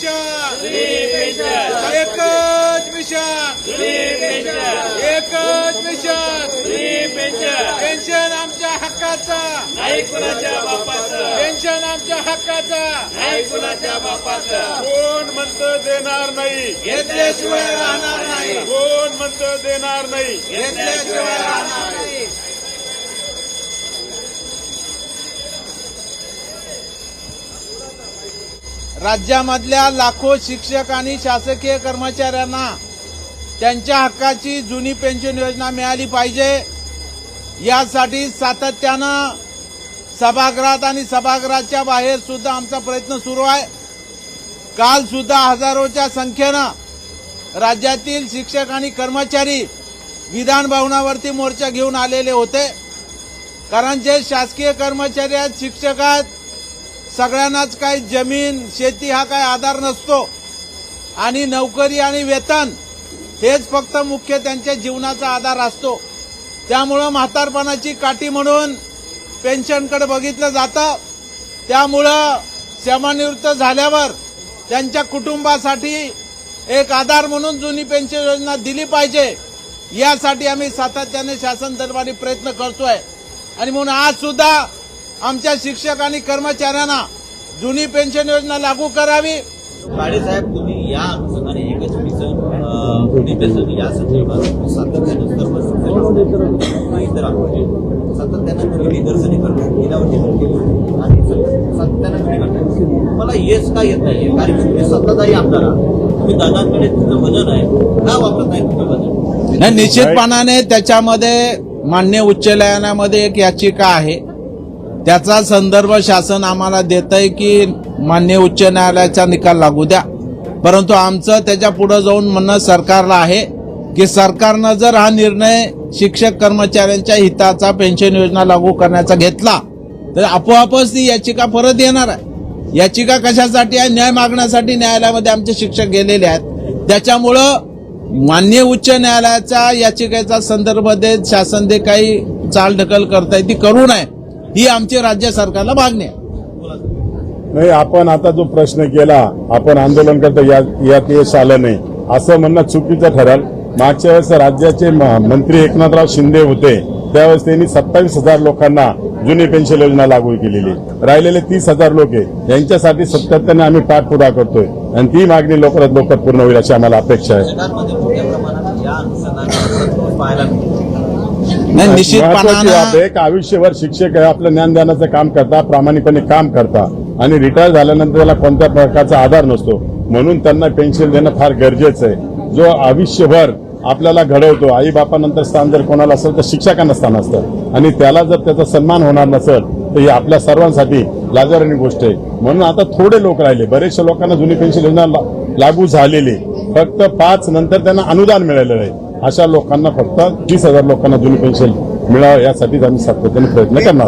Mission एकच mission एकच mission pension आमच्या हक्काचा नाही? कुणाच्या बापाचं पेन्शन आमच्या हक्काचा नाही कुणाच्या बापाचं कोण म्हणतं देणार नाही? घेतल्याशिवाय राहणार नाही कोण म्हणतं देणार नाही. घेतल्याशिवाय राहणार नाही. राज्यामधल्या लाखो शिक्षक आणि शासकीय कर्मचाऱ्यांना त्यांच्या हक्काची जुनी पेन्शन योजना मिळाली पाहिजे. यासाठी सातत्यानं सभागृहात आणि सभागृहाच्या बाहेर सुद्धा आमचा प्रयत्न सुरू आहे. काल सुद्धा हजारोच्या संख्येनं राज्यातील शिक्षक आणि कर्मचारी विधान भवनावरती मोर्चा घेऊन आलेले होते. कारण जे शासकीय कर्मचारी आहेत शिक्षक आहेत सगळ्यांनाच काही जमीन शेती हा काही आधार नसतो. आणि नोकरी आणि वेतन हेच फक्त मुख्य त्यांच्या जीवनाचा आधार असतो. त्यामुळं म्हातारपणाची काठी म्हणून पेन्शनकडे बघितलं जातं. त्यामुळं सेवानिवृत्त झाल्यावर त्यांच्या कुटुंबासाठी एक आधार म्हणून जुनी पेन्शन योजना दिली पाहिजे. यासाठी आम्ही सातत्याने शासन दरबारी प्रयत्न करतोय. आणि म्हणून आज सुद्धा आमच्या शिक्षक आणि कर्मचाऱ्यांना जुनी पेन्शन योजना लागू करावी. साहेब तुम्ही या अनुषंगाने एकच मिशन या संदर्भात सातत्यानं सर्व इतर आठवडे सातत्यानं घरी निदर्शने करतात गेल्या वर्षी पण केली आणि सातत्यानं घरी करतात मला येस का येत नाही कारण तुम्ही सत्ताधारी आमदार. तुम्ही दादांकडे तुमचं वजन आहे. का वापरत नाही तुम्ही वजन? नाही निश्चितपणाने त्याच्यामध्ये मान्य उच्च न्यायालयामध्ये एक याचिका आहे. त्याचा संदर्भ शासन आम्हाला देत आहे की मान्य उच्च न्यायालयाचा निकाल लागू द्या. परंतु आमचं त्याच्या पुढे जाऊन म्हणणं सरकारला आहे की सरकारनं जर हा निर्णय शिक्षक कर्मचाऱ्यांच्या हिताचा पेन्शन योजना लागू करण्याचा घेतला तर आपोआपच ती याचिका परत येणार आहे. याचिका कशासाठी आहे? न्याय मागण्यासाठी न्यायालयामध्ये आमचे शिक्षक गेलेले आहेत. त्याच्यामुळं मान्य उच्च न्यायालयाच्या याचिकेचा संदर्भ देत शासन जे काही चालढकल करताय ती करू नये. ही आमची राज्य सरकारला मागणी आहे. नाही आपण आता जो प्रश्न केला आपण आंदोलन करतो या- यात यश आलं नाही. असं म्हणणं चुकीचं ठरेल. मागच्या वेळेस राज्याचे मंत्री एकनाथराव शिंदे होते. त्यावेळेस त्यांनी सत्तावीस हजार लोकांना जुनी पेन्शन योजना लागू केलेली. राहिलेले तीस हजार लोक आहे. यांच्यासाठी सातत्याने आम्ही पाठपुरा करतोय. आणि ती मागणी लवकरात लवकर पूर्ण होईल अशी आम्हाला अपेक्षा आहे. नाही महत्वाची निश्चितपणानं बाब आहे की आयुष्यभर शिक्षक आहे आपलं ज्ञान देण्याचं काम करता प्रामाणिकपणे काम करता. आणि रिटायर झाल्यानंतर त्याला कोणत्या प्रकारचा आधार नसतो. म्हणून त्यांना पेन्शन देणं फार गरजेचं आहे. जो आयुष्यभर आपल्याला घडवतो आई बापानंतर स्थान जर कोणाला असेल तर शिक्षकांना स्थान असतं. आणि त्याला जर त्याचा सन्मान होणार नसेल तर ही आपल्या सर्वांसाठी लाजारणी गोष्ट आहे. म्हणून आता थोडे लोक राहिले. बरेचशा लोकांना जुनी पेन्शन योजना ला- लागू झालेली. फक्त पाच नंतर त्यांना अनुदान मिळालेलं आहे. अशा लोकांना फक्त तीस हजार लोकांना जुनी पेन्शन मिळावं यासाठीच आम्ही सातत्याने प्रयत्न करणार